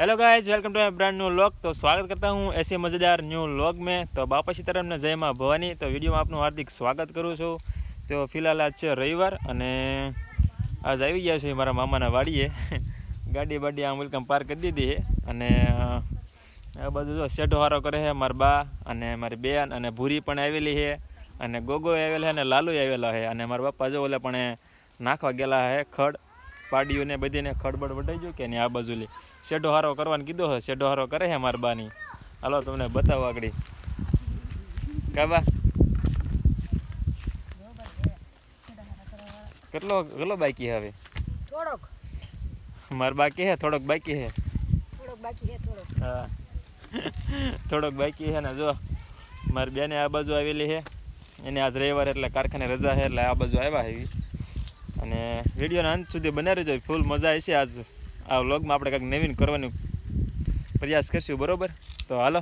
hello guys welcome to my brand new vlog तो स्वागत करता हूँ ऐसे मज़ेदार न्यू व्लॉग में તો બાપા સીતારામને જય માં ભવાની તો વિડીયોમાં આપનું હાર્દિક સ્વાગત કરું છું તો ફિલહાલ આજ છે રવિવાર અને આજ આવી ગયા છે મારા મામાના વાડીએ ગાડી બાડી આમ વેલકમ પાર્ક કરી દીધી છે અને અ, આ બધું જો શેઢો હારો કરે છે મારા બા અને મારી બેન અને ભૂરી પણ આવેલી છે અને ગોગો આવેલા છે અને લાલુ આવેલા છે અને મારા પપ્પા જો ઓલે પણ એ નાખવા ગયેલા છે ખડ પાડીઓને બધીને ખડબડ વટાઈ ગયું કે નહીં આ બાજુ લે. શેઢો હારો કરવાનું કીધો હે શેઢો હારો કરે હે મારા બાની. હાલો તમને બતાવો આગળ. કાબા. કેટલો કેટલો બાકી છે હવે? થોડોક. મારા બાકી છે થોડોક બાકી છે. થોડોક બાકી છે થોડોક. હા. થોડોક બાકી છે ને જો મારી બેને આ બાજુ આવેલી છે. એને આજ રવિવાર એટલે કારખાને રજા છે એટલે આ બાજુ આવ્યા એવી અને વિડીયોના અંત સુધી બને રહેજો. ફૂલ મજા આવશે આજ આ વ્લોગમાં. આપણે કંઈક નવીન કરવાનો પ્રયાસ કરશું, બરાબર? તો હાલો.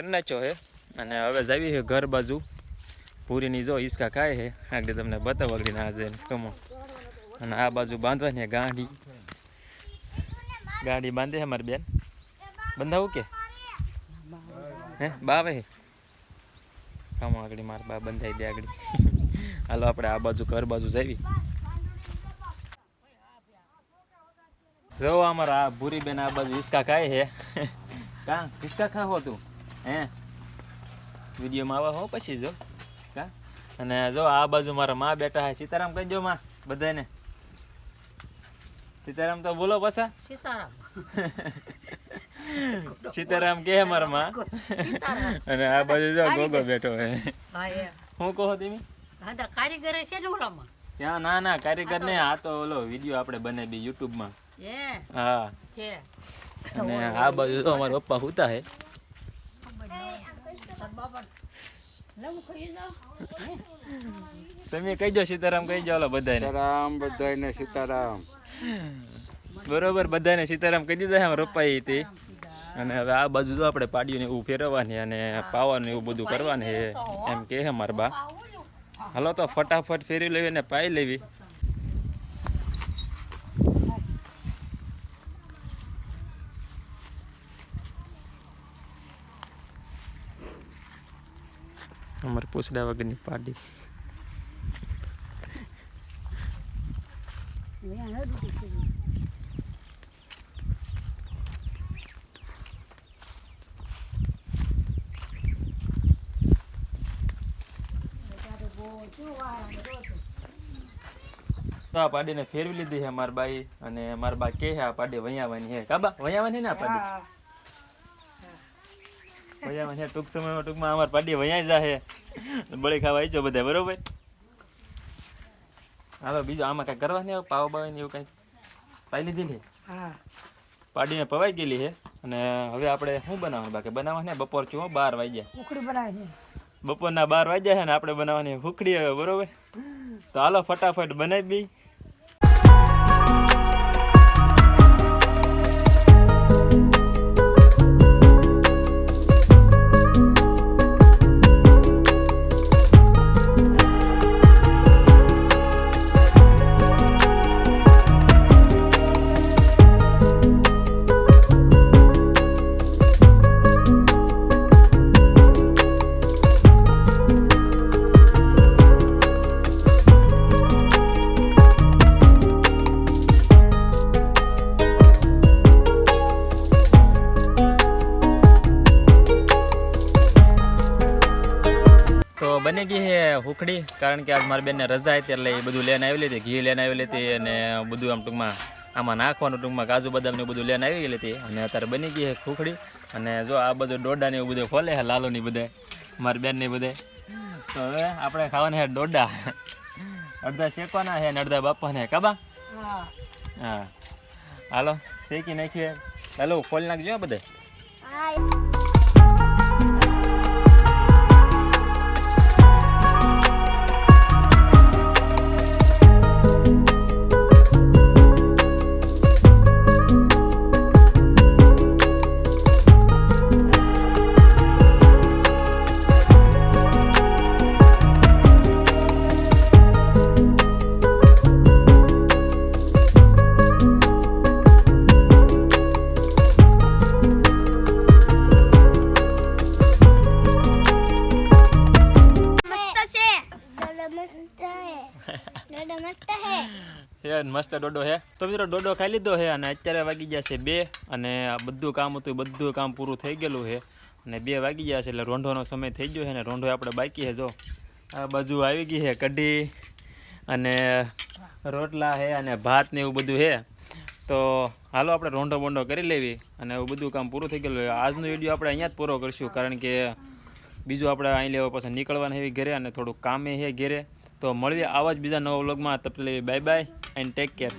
કરી નાખ્યો છે. અને હવે જાવી છે ઘર બાજુ. પૂરીની જો હિસકા ખાય છે. આગળ તમને બતાવો આગળ ના જઈને. કમો. અને આ બાજુ બાંધવાની છે ગાંડી. ગાડી બાંધે છે મારી બેન. બંધાવું કે? હે? બાવે હે કમો આગળ મારા બા બંધાઈ દે આગળ. હાલો, આપણે આ બાજુ ઘર બાજુ જાવી જો અમારા આ બેન આ બાજુ હિસકા ખાય છે. કા? હિસકા ખાવો તું? હે? વિડીયોમાં આવે હો પછી જો. કા? અને જો આ બાજુ મારા માં બેઠા હે. સીતારામ કહેજો માં બધાને સીતારામ તો બોલો પાછા. સીતારામ. સીતારામ કે મારા માં. અને આ બાજુ જો ગોગો બેઠો હે. હું કહો તમે હા કારીગર છે ઓલામાં? ત્યાં ના ના કારીગર ને આ તો ઓલો વીડિયો આપણે બી યુટ્યુબમાં હા. અને આ બાજુ તો અમારા પપ્પા હુતા હે તાર બાપા લઉં ખાઈ જાઓ તમે કહી દો સીતારામ કહી દો બધાને. સીતારામ બધાને સીતારામ. બરોબર બધાને સીતારામ કહી દીધા છે રોપાઈ હતી. અને હવે આ બાજુ તો આપણે પાડીઓને એવું ફેરવવાની અને પાવાનું એવું બધું કરવાનું છે. એમ કે છે મારા બા. હાલો તો ફટાફટ ફેરી લેવી અને પાઈ લેવી. અમારે પૂછડા વગરની પાડી તો આ પાડીને ફેરવી લીધી છે મારા બાઈ અને મારા બા કે છે આ પાડી વૈયાવાની છે. કાબા વયાવાની ને આ પાડી? વૈયાવાની છે ટૂંક સમયમાં ટૂંકમાં અમારી પાડી વૈયા જાહે. બળી ખાવા આવી બધા બરોબર? હાલો બીજું આમાં કાંઈ કરવા નહીં પાવ બાવાની એવું કાંઈ? પાઈ લીધી હા. પાડીને પવાઈ ગયેલી છે અને હવે આપણે શું બનાવવાનું? બાકી બનાવવાની બપોર કેવો બાર વાગ્યા. ઉકળી બનાવી બપોરના બાર વાગ્યા છે ને આપણે બનાવવાની હુકડી હવે બરોબર? તો હાલો ફટાફટ બનાવી હુકડી કારણ કે આજ મારી બેનને રજા હતી એટલે એ બધું લઈને આવેલી હતી, ઘી લઈને આવેલી હતી અને બધું આમ ટૂંકમાં આમાં નાખવાનું ટૂંકમાં કાજુ બદામ ને એવું બધું લઈને આવી ગયેલી હતી અને અત્યારે બની ગઈ ખુખડી અને જો આ બધું ડોડા ને એવું બધું ખોલે છે, લાલો ની બધે, મારી બેનની બધે. તો હવે આપણે ખાવાના છે ડોડા. અડધા શેકવાના છે ને અડધા બાપાને કાબા? હા. હા. હાલો, શેકી નાખીએ. હેલો, ખોલી નાખજો બધે. હે. ડોડો મસ્ત ડોડો હે. તો મિત્રો ડોડો ખાઈ લીધો હે અને અત્યારે વાગી ગયા છે બે અને આ બધું કામ હતું બધું કામ પૂરું થઈ ગયેલું છે અને બે વાગી ગયા છે એટલે રોંઢોનો સમય થઈ ગયો છે ને રોંઢો આપણે બાકી છે જો. આ બાજુ આવી ગઈ છે કઢી અને રોટલા છે અને ભાત ને એવું બધું છે તો હાલો આપણે રોંઢો બોંઢો કરી લેવી અને એવું બધું કામ પૂરું થઈ ગયેલું આજનો વીડિયો આપણે અહીંયા જ પૂરો કરીશું કારણ કે બીજું આપણે અહીં લેવા પાસે નીકળવાના એવી ઘરે અને થોડુંક કામે છે ઘેરે. તો મળીએ આવા જ બીજા નવા વ્લોગમાં તપલી bye bye and take care